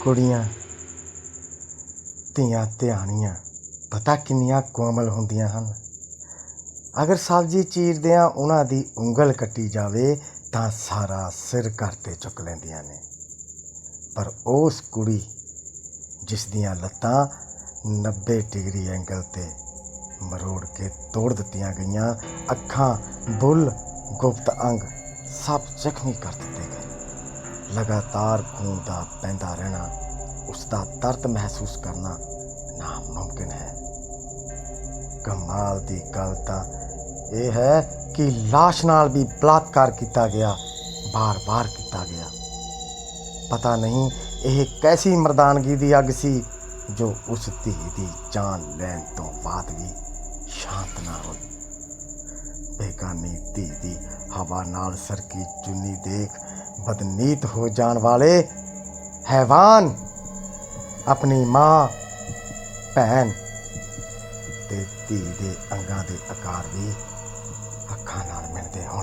ਕੁੜੀਆਂ ਧੀਆਂ ਧਿਆਣੀਆਂ ਪਤਾ ਕਿੰਨੀਆਂ ਕੋਮਲ ਹੁੰਦੀਆਂ ਹਨ। ਅਗਰ ਸਬਜ਼ੀ ਚੀਰਦਿਆਂ ਉਹਨਾਂ ਦੀ ਉਂਗਲ ਕੱਟੀ ਜਾਵੇ, ਤਾਂ ਸਾਰਾ ਸਿਰ ਘਰ ਤੇ ਚੁੱਕ ਲੈਂਦੀਆਂ ਨੇ। ਪਰ ਉਸ ਕੁੜੀ, ਜਿਸ ਦੀਆਂ ਲੱਤਾਂ 90 ਡਿਗਰੀ ਐਂਗਲ ਤੇ ਮਰੋੜ ਕੇ ਤੋੜ ਦਿੱਤੀਆਂ ਗਈਆਂ, ਅੱਖਾਂ ਬੁੱਲ ਗੁਪਤ ਅੰਗ ਸਭ ਜ਼ਖਮੀ ਕਰ ਦਿੱਤੇ। ਲਗਾਤਾਰ ਖੂਨ ਪੈਂਦਾ ਰਹਿਣਾ ਉਸ ਦਾ ਦਰਦ ਮਹਿਸੂਸ ਕਰਨਾ ਨਾਮੁਮਕਿਨ ਹੈ। ਕਮਾਲ ਦੀ ਗੱਲ ਤਾਂ ਇਹ ਹੈ ਕਿ ਲਾਸ਼ ਨਾਲ ਵੀ ਬਲਾਤਕਾਰ ਕੀਤਾ ਗਿਆ, ਬਾਰ-ਬਾਰ ਕੀਤਾ ਗਿਆ। ਪਤਾ ਨਹੀਂ ਇਹ ਕੈਸੀ ਮਰਦਾਨਗੀ ਦੀ ਅੱਗ ਸੀ, ਜੋ ਉਸ ਧੀ ਦੀ ਜਾਨ ਲੈਣ ਤੋਂ ਬਾਅਦ ਵੀ ਸ਼ਾਂਤ ਨਾ ਹੋਈ। ਬੇਗਾਨੀ ਧੀ ਦੀ ਹਵਾ ਨਾਲ ਸਰਕੀ ਚੁੰਨੀ ਦੇਖ ਬਦਨੀਤ ਹੋ ਜਾਣ ਵਾਲੇ ਹੈਵਾਨ ਆਪਣੀ ਮਾਂ, ਭੈਣ ਤੇ ਧੀ ਦੇ ਅੰਗਾਂ ਦੇ ਆਕਾਰ ਵੀ ਅੱਖਾਂ ਨਾਲ ਮਿਲਦੇ ਹੋ